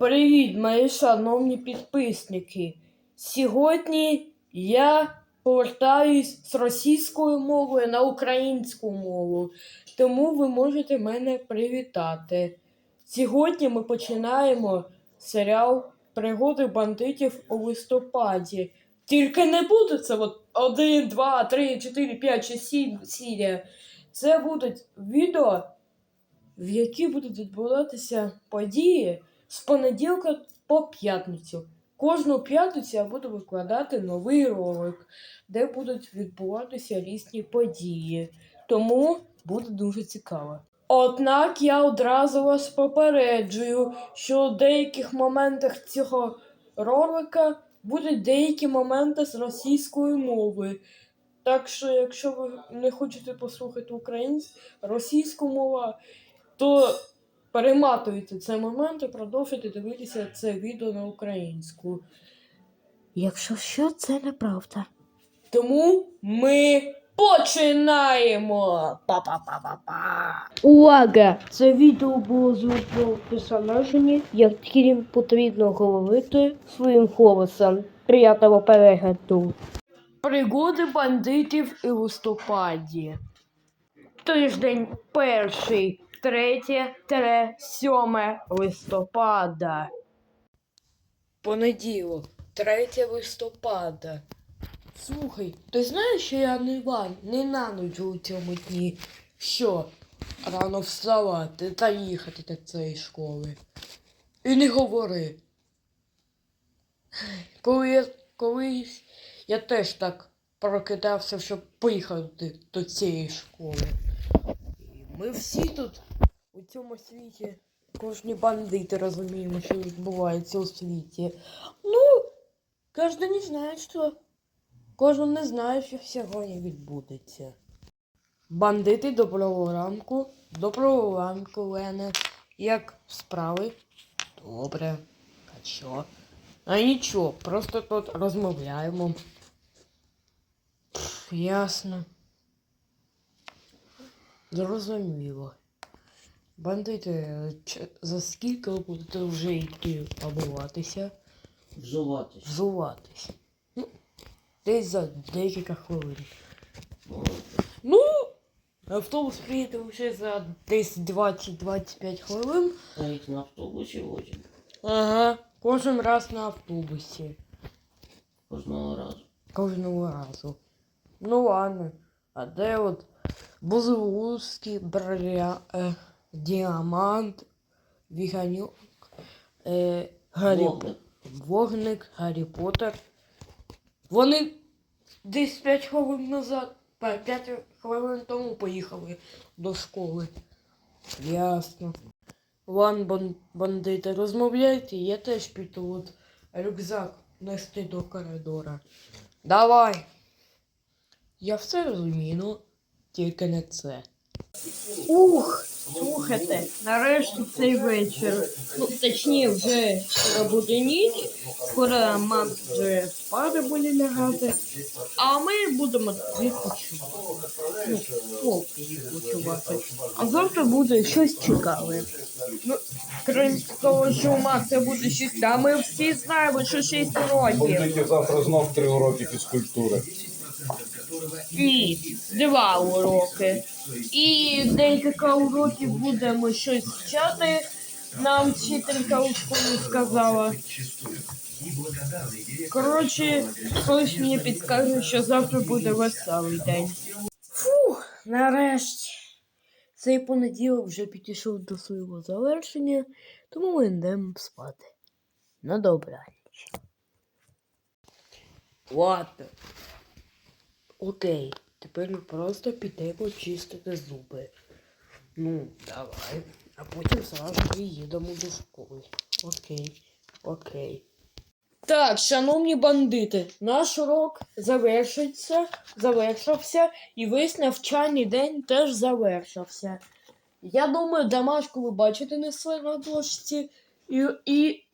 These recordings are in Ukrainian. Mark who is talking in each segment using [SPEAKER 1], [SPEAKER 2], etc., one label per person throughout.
[SPEAKER 1] Привіт, мої шановні підписники. Сьогодні я повертаюсь з російською мовою на українську мову, тому ви можете мене привітати. Сьогодні ми починаємо серіал Пригоди бандитів у листопаді. Тільки не буде це от 1, 2, 3, 4, 5, 6, 7 серія. Це будуть відео, в які будуть відбуватися події з понеділка по п'ятницю. Кожну п'ятницю я буду викладати новий ролик, де будуть відбуватися різні події. Тому буде дуже цікаво. Однак я одразу вас попереджую, що у деяких моментах цього ролика будуть деякі моменти з російської мови. Так що, якщо ви не хочете послухати українську російську мову, то перематуйте цей момент і продовжуйте дивитися це відео на українську. Якщо що, це неправда. Тому ми починаємо. Па-па-па-па-па.
[SPEAKER 2] Увага! Це відео було зроблено персонажені, як тільки потрібно говорити своїм голосом. Приятного перегляду.
[SPEAKER 1] Пригоди бандитів у листопаді. Тиждень перший, третє, тере, сьоме листопада. Понеділок, 3 листопада. Слухай, ти знаєш, що я не ван, не ненавиджу у цьому дні. Що? Рано вставати та їхати до цієї школи. І не говори. Коли я колись я теж так прокидався, щоб поїхати до цієї школи. Ми всі тут у цьому світі, кожні бандити розуміємо, що відбувається у світі. Ну, кожен не знає, що. Кожен не знає, що сьогодні відбудеться. Бандити, доброго ранку. Доброго ранку, Лене. Як справи? Добре. А що? А нічого, просто тут розмовляємо. Пф, ясно. Зрозуміло. Бандити, за скільки ви будете вже йти побуватися?
[SPEAKER 3] Взуватись.
[SPEAKER 1] Взуватись. Ну, десь за декілька хвилин. Ну, автобус приїде вже за десь 20-25 хвилин.
[SPEAKER 3] А їх на автобусі возять
[SPEAKER 1] Ага, кожен раз на автобусі.
[SPEAKER 3] кожного разу.
[SPEAKER 1] Кожного разу. Ну ладно. А де от Бузулуцький, Брля, е, Діамант, Віганюк, е, Гаррі
[SPEAKER 3] Вогник.
[SPEAKER 1] Вогник, Гаррі Поттер. Вони десь 5 хвилин назад, 5 хвилин тому поїхали до школи. Ясно. Ладно, бан- бандити, розмовляйте, я теж піду от рюкзак нести до коридора. Давай. Я все розумію, ну тільки не це. Ух, слухайте, нарешті цей вечір. Ну, точніше, вже скоро буде ніч, скоро мам вже спати буде лягати, а ми будемо відпочивати. Ну, відпочивати. А завтра буде щось цікаве. Ну, крім того, що у Макса буде 6, а ми всі знаємо, що 6 років.
[SPEAKER 4] Будуть завтра знов три уроки фізкультури.
[SPEAKER 1] Ні, два уроки. І декілька уроків будемо щось вчати. Нам вчителька у школі сказала. Коротше, хтось мені підкаже, що завтра буде веселий день. Фух, нарешті. Цей понеділок вже підійшов до свого завершення, тому ми йдемо спати. На добраніч. Ладно. Окей, тепер ми просто підемо чистити зуби. Ну, давай. А потім зразу їдемо до школи. Окей, окей. Так, шановні бандити, наш урок завершиться, завершився, і весь навчальний день теж завершився. Я думаю, домашку ви бачите на дошці, і, і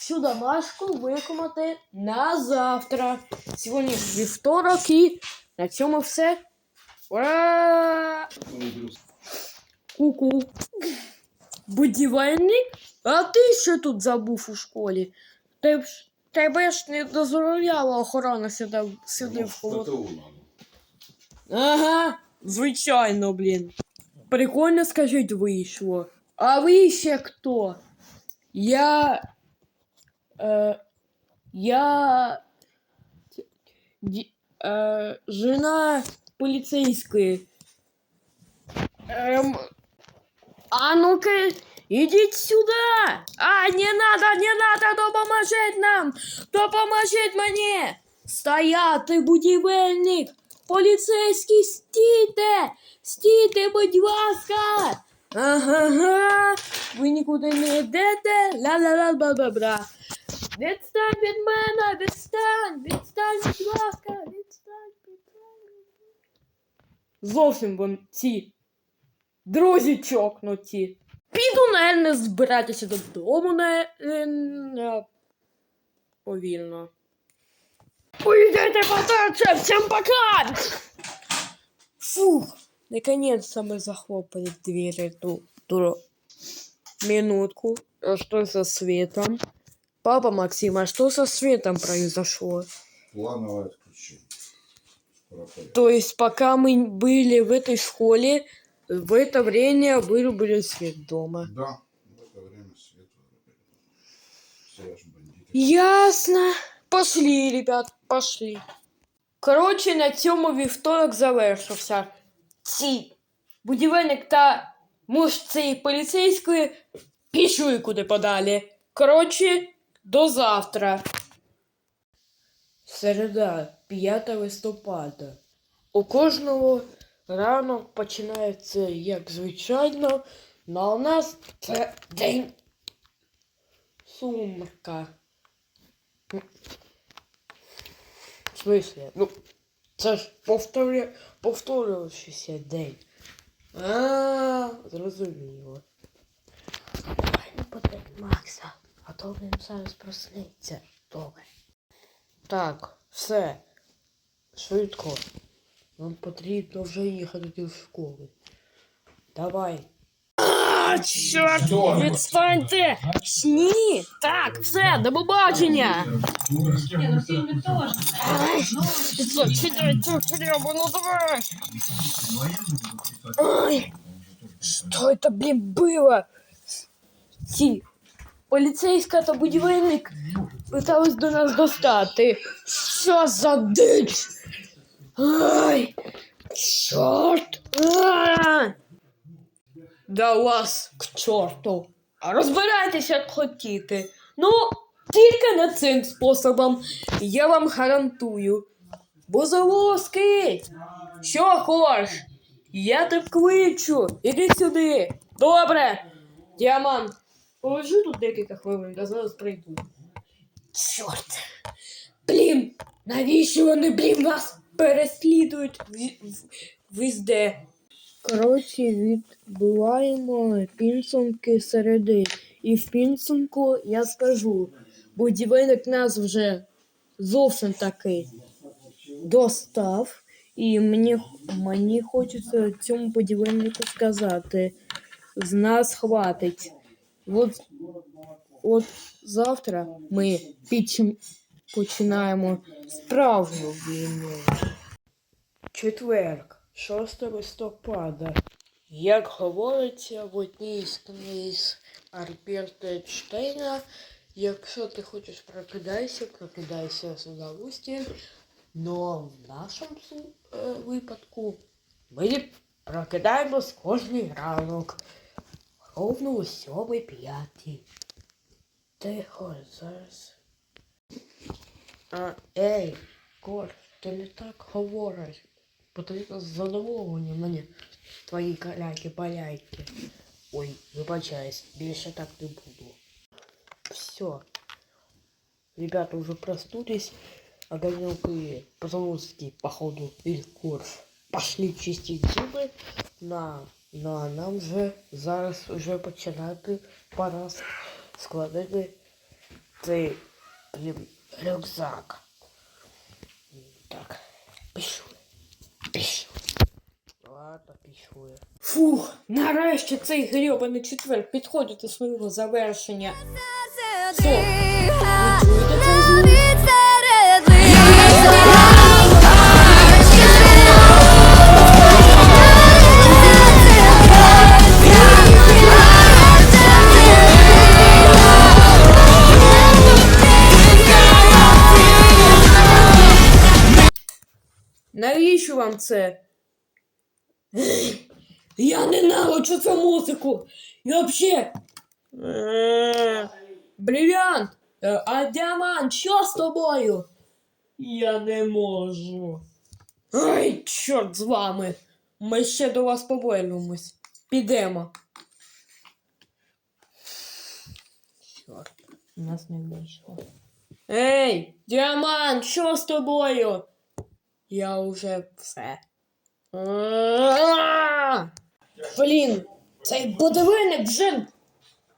[SPEAKER 1] всю домашку виконати на завтра. Сьогодні вівторок і на цьому все. Ура! Ку-ку. Будівельник? А ти що тут забув у школі? Ти ж, тебе ж не дозволяла охорона сюди, сюди в холод. Ага, звичайно, блін. Прикольно, скажіть, вийшло. А ви ще хто? Я. Е, я. Ді, е, жена поліцейської. Ем, а ну-ка, ідіть сюди! А, не надо, не надо, допоможіть нам! Допоможіть мені! Стояти, будівельник! Поліцейські, стійте! Стійте, будь ласка! Ага, ви нікуди не йдете. Ла-ла-ла-бла-бла-бла. Відстань від мене, відстань, відстань, будь ласка, відстань, відстань. Зовсім вон ці друзі чокнуті. Піду, наверное, збиратися додому на, е, на... повільно. Уйдите подальше, всем пока! Фух, наконец-то мы захлопали двери ту, ту минутку. А что со светом? Папа Максим, а что со светом произошло?
[SPEAKER 4] Плановое отключение. Скоро поедем.
[SPEAKER 1] То есть, пока мы были в этой школе, в это время вырубили свет дома.
[SPEAKER 4] Да, в это время свет вырубили. Все аж бандиты.
[SPEAKER 1] Ясно. Пошли, ребят, пошли. Коротше, на цьому вівторок завершився. Ці будівельник та муж цієї поліцейської пішли куди подалі. Коротше, До завтра. Середа, 5 листопада. У кожного ранок починається як звичайно, але у нас це день сумка. В смысле? Ну, це ж повторю... повторювався день. А, зрозуміло. Давай не подай Макса, а то він зараз проснеться. Добре. Так, все. Швидко. Нам потрібно вже їхати в школу. Давай. А, чорт! Відстаньте! Ні! Так, все, до побачення! Ай, Сюда, сюда, ну давай! Ой, что это, блин, было? Ці поліцейська та будівельник питались до нас достати. Що за дич? Ай, чорт! А! Да вас к чорту. Розбирайтеся, як хотіти. Ну, тільки не цим способом. Я вам гарантую. Бузолоски! Що хочеш? Я тебе кличу. Іди сюди. Добре. Діамант, положи тут декілька хвилин, я зараз прийду. Чорт. Блін, навіщо вони, блін, нас переслідують везде? Коротше, відбуваємо підсумки середи. І в підсумку я скажу, будівельник нас вже зовсім таки достав. І мені, мені хочеться цьому будівельнику сказати, з нас хватить. От, от завтра ми підчим, починаємо справжню війну. Четверг, 6 листопада. Як говориться в одній з книг Альберта Ейнштейна, якщо ти хочеш прокидайся, прокидайся з удовольствием. Но в нашому е, випадку ми прокидаємось кожний ранок. Ровно о сьомій п'ятій. Тихо, зараз. А, ей, Кор, ти не так говориш. Потрібно задоволення мені твої каляки поляйки. Ой, вибачаюсь, більше так не буду. Все. Ребята уже проснулись, а огонёк Позолоцкий, походу, или Корж пошли чистить зубы. На, на нам же зараз уже починати пора складати цей рюкзак. Так, пішли. Пішли. Ладно, пішли. Фух, нарешті цей грьобаний четвер підходить до свого завершення. Що? Вам це? Я ненавиджу цю музику. І вообще. Е, Бриллиант! Е, А діамант, що з тобою? Я не можу. Ай, чорт з вами. Ми ще до вас повернемось. Підемо. Чорт, у нас не вийшло. Ей, діамант, що з тобою? Я уже все. Блін, цей будівельник вже,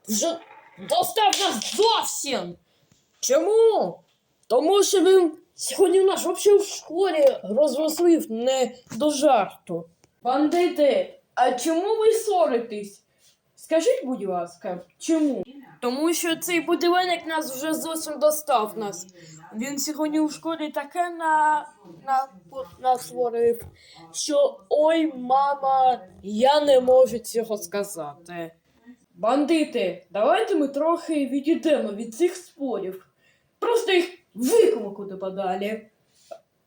[SPEAKER 1] вже достав нас зовсім. Чому? Тому що він сьогодні в нас взагалі в школі розвеслив не до жарту. Бандити, а чому ви ссоритесь? Скажіть, будь ласка, чому? Тому що цей будівельник нас вже зовсім достав нас. Він сьогодні у школі таке на, на, насворив, що ой, мама, я не можу цього сказати. Бандити, давайте ми трохи відійдемо від цих спорів. Просто їх викимо куди подалі.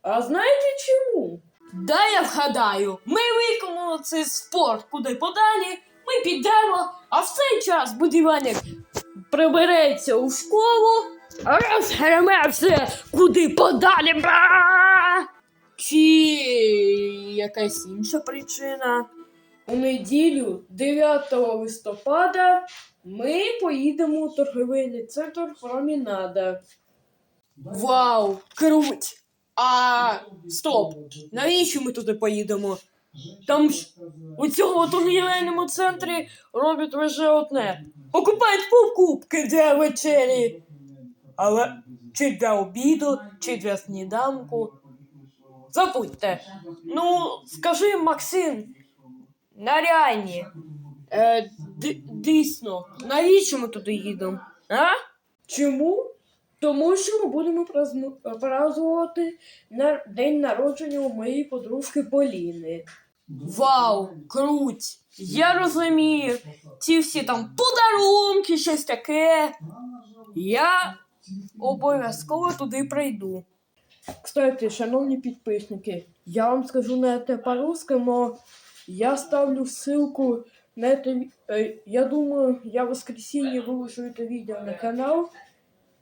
[SPEAKER 1] А знаєте чому? Да, я вгадаю, ми виконали цей спор куди подалі, ми підемо, а в цей час будівельник прибереться у школу, все куди подалі. Чи якась інша причина? У неділю, 9 листопада, ми поїдемо у торговельний центр Промінада. Вау, круть! А стоп! Навіщо ми туди поїдемо? Там ж у цьому торгівельному центрі роблять лише одне. Покупають покупки для вечері. Але чи для обіду, чи для сніданку. Забудьте. Ну, скажи, Максим, наряйні. Е, д- дійсно, навіщо ми туди їдемо? А? Чому? Тому що ми будемо празднувати на день народження у моєї подружки Поліни. Вау, круть! Я розумію. Ці всі там подарунки, щось таке. Я обов'язково туди прийду. Кстати, шановні підписники, я вам скажу на це по-русски, но я ставлю ссылку на это. ви- э, Я думаю, я в воскресенье выложу это видео на канал.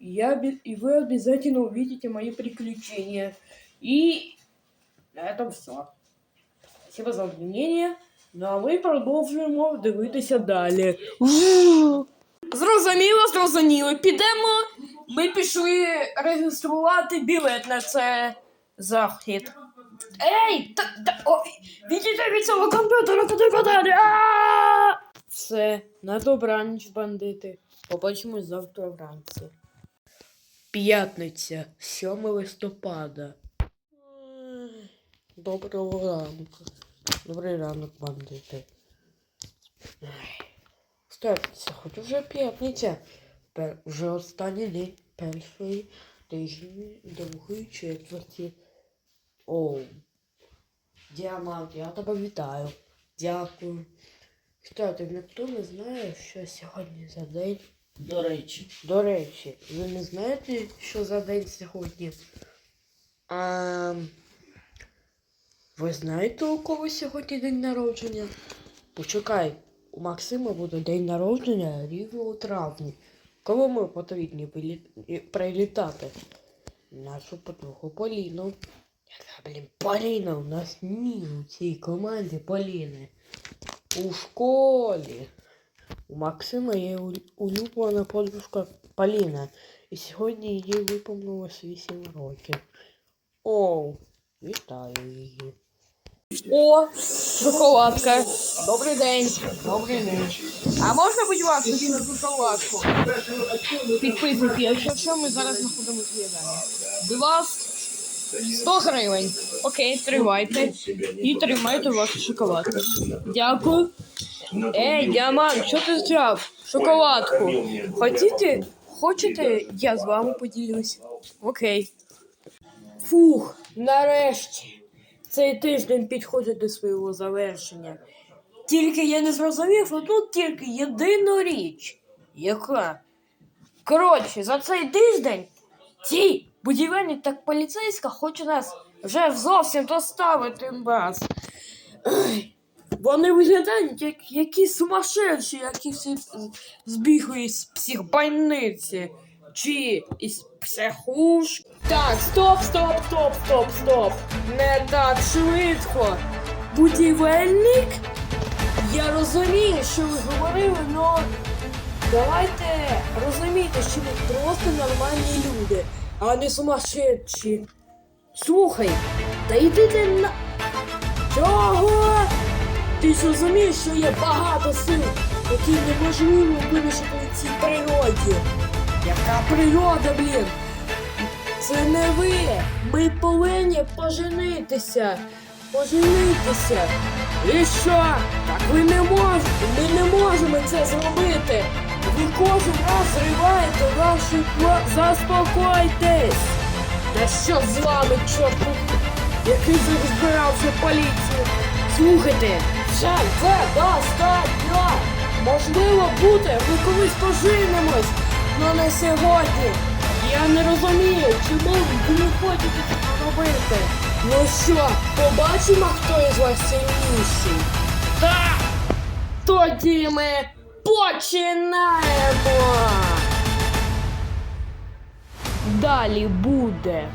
[SPEAKER 1] И, я, обе- и вы обязательно увидите мои приключения. И на этом все. Спасибо за внимание. Ну а ми продовжуємо дивитися далі. Зрозуміло, зрозуміло. Підемо. Ми пішли реєструвати білет на це захід. Ей! Та, та, ой, відійди від цього комп'ютера, куди подалі! Все, на добраніч, бандити. Побачимось завтра вранці. П'ятниця, 7 листопада. Доброго ранку. Добрий ранок, бандити. Кстати, сьогодні вже п'ятниця. Пер... Вже останній день першої тижні другої четверті. Оу. Діамант, я тебе вітаю. Дякую. Кстати, ніхто не знає, що сьогодні за день.
[SPEAKER 3] До речі,
[SPEAKER 1] До речі, ви не знаєте, що за день сьогодні? А, ви знаєте, у кого сьогодні день народження? Почекай, у Максима буде день народження рівно у травні. Коли ми потрібні прилітати? Нашу подругу Поліну. Яка, блін, Поліна, у нас ні у цій команді Поліни. У школі. У Максима є улюблена подружка Поліна, і сьогодні їй виповнилось 8 років. О, вітаю її. О, шоколадка. Добрий день. Добрий день. А можна, будь ласка, цю шоколадку? Підписники, якщо що, ми зараз знаходимося в Євгені. До вас 100 гривень. Окей, тримайте. І тримайте вашу шоколадку. Дякую. Ей, діамант, що ти взяв? Шоколадку. Хотіте? Хочете, я з вами поділюсь? Окей. Фух, нарешті. Цей тиждень підходить до свого завершення. Тільки я не зрозумів одну тільки єдину річ. Яка? Коротше, за цей тиждень ці будівельник та поліцейська хоче нас вже зовсім доставити. Ой, Вони виглядають як якісь сумасшедші, які всі збігли з психбольниці. Чи із психушки. Так, стоп, стоп, стоп, стоп, стоп. Не так швидко. Будівельник? Я розумію, що ви говорили, але давайте розуміти, що ми просто нормальні люди, а не сумасшедші. Слухай, та йди ти на. Чого? Ти ж розумієш, що є багато сил, які неможливо вирішити у цій природі. Яка природа, блін? Це не ви. Ми повинні поженитися. Поженитися. І що? Так ви не можете. Ми не можемо це зробити. Ви кожен раз зриваєте ваші пла... Заспокойтесь! Та що з вами, чорт? Який збирав вже поліцію? Слухайте, вже це достатньо! Можливо буде, ми колись поженимось, але не сьогодні. Я не розумію, чому ви не хочете це робити. Ну що, побачимо, хто із вас сильніший? Так! Тоді ми починаємо! Далі буде.